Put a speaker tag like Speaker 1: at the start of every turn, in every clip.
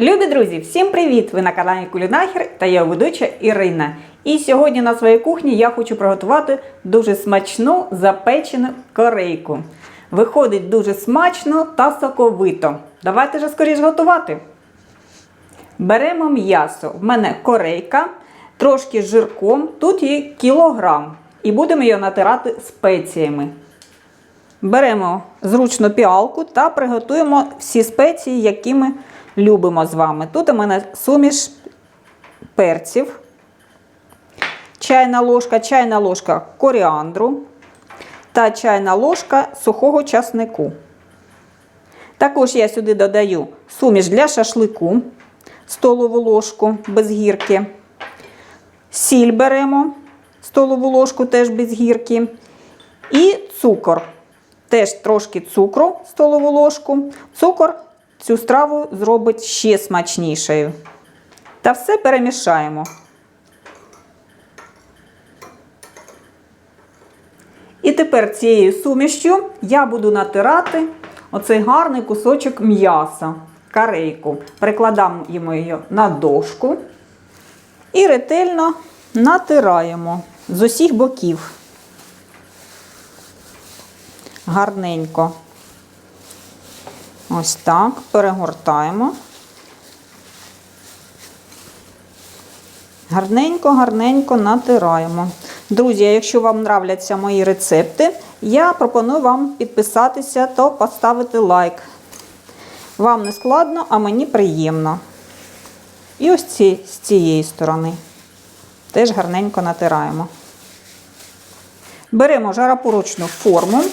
Speaker 1: Любі друзі, всім привіт! Ви на каналі Кулінахер та я ведуча Ірина. І сьогодні на своїй кухні я хочу приготувати дуже смачну запечену корейку. Виходить дуже смачно та соковито. Давайте же скоріш готувати. Беремо м'ясо. В мене корейка, трошки з жирком, тут є кілограм. І будемо його натирати спеціями. Беремо зручну піалку та приготуємо всі спеції, які ми любимо з вами. Тут у мене суміш перців, чайна ложка, чайна ложка коріандру та чайна ложка сухого часнику. Також я сюди додаю суміш для шашлику, столову ложку без гірки. Сіль беремо, столову ложку теж без гірки. І цукор. Теж трошки цукру, столову ложку. Цукор цю страву зробить ще смачнішою. Та все перемішаємо. І тепер цією сумішчю я буду натирати оцей гарний кусочок м'яса, карейку. Прикладаємо її на дошку і ретельно натираємо з усіх боків. Гарненько. Ось так, перегортаємо. Гарненько, гарненько натираємо. Друзі, якщо вам нравляться мої рецепти, я пропоную вам підписатися та поставити лайк. Вам не складно, а мені приємно. І ось ці, з цієї сторони теж гарненько натираємо. Беремо жаропорочну форму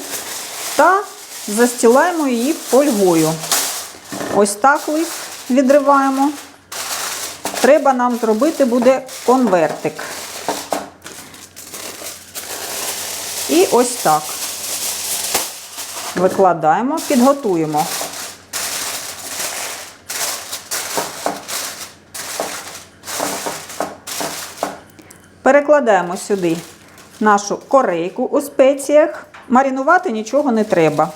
Speaker 1: застілаємо її фольгою. Ось так лист відриваємо. Треба нам зробити буде конвертик. І ось так. Викладаємо, підготуємо. Перекладаємо сюди нашу корейку у спеціях. Марінувати нічого не треба.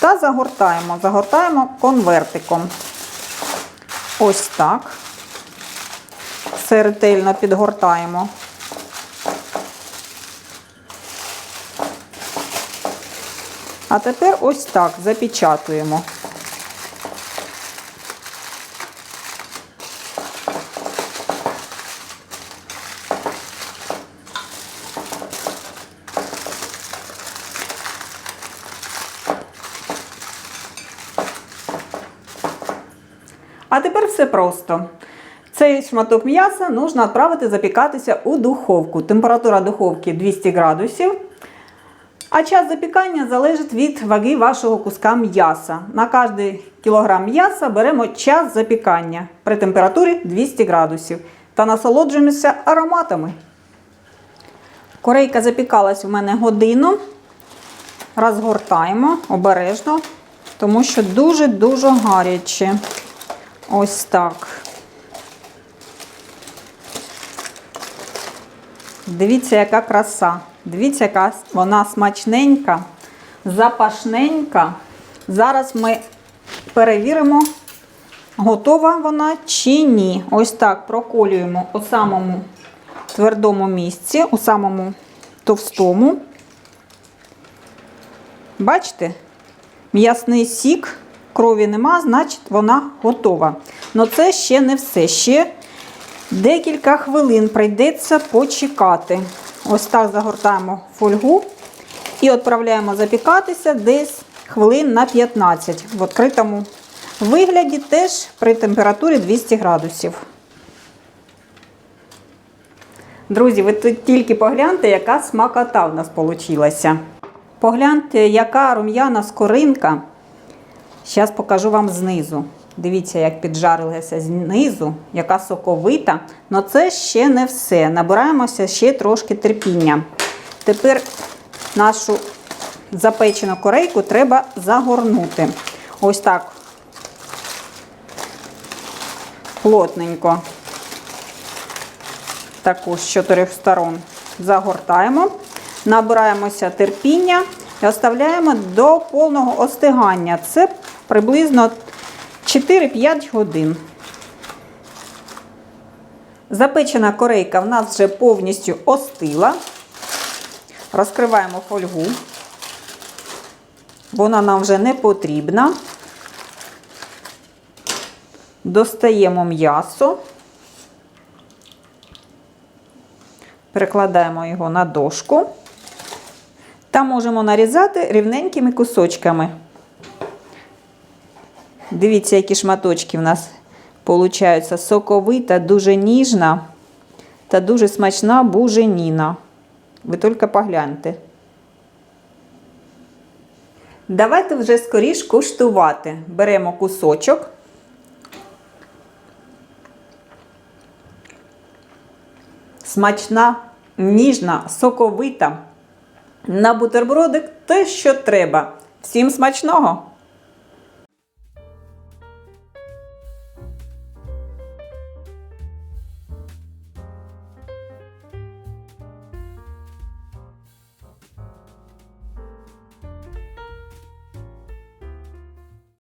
Speaker 1: Та загортаємо, загортаємо конвертиком. Ось так. Все ретельно підгортаємо. А тепер ось так запечатуємо. А тепер все просто. Цей шматок м'яса нужно відправити запікатися у духовку. Температура духовки 200 градусів. А час запікання залежить від ваги вашого куска м'яса. На кожний кілограм м'яса беремо час запікання при температурі 200 градусів та насолоджуємося ароматами. Корейка запікалась у мене годину. Розгортаємо обережно, тому що дуже-дуже гаряче. Ось так. Дивіться, яка краса. Дивіться, яка вона смачненька, запашненька. Зараз ми перевіримо, готова вона чи ні. Ось так проколюємо у самому твердому місці, у самому товстому. Бачите? М'ясний сік, крові нема, значить вона готова. Але це ще не все. Ще декілька хвилин прийдеться почекати. Ось так загортаємо фольгу і відправляємо запікатися десь хвилин на 15 в відкритому вигляді, теж при температурі 200 градусів. Друзі, ви тут тільки погляньте, яка смакота в нас вийшла. Погляньте, яка рум'яна скоринка. Зараз покажу вам знизу. Дивіться, як піджарилася знизу, яка соковита. Але це ще не все. Набираємося ще трошки терпіння. Тепер нашу запечену корейку треба загорнути. Ось так плотненько. Також з чотирьох сторон загортаємо, набираємося терпіння і оставляємо до повного остигання. Це приблизно 4-5 годин. Запечена корейка в нас вже повністю остила. Розкриваємо фольгу. Вона нам вже не потрібна. Достаємо м'ясо. Перекладаємо його на дошку. Та можемо нарізати рівненькими кусочками. Дивіться, які шматочки в нас получаються. Соковита, дуже ніжна та дуже смачна буженіна. Ви тільки погляньте. Давайте вже скоріш куштувати. Беремо кусочок. Смачна, ніжна, соковита. На бутербродик те, що треба. Всім смачного!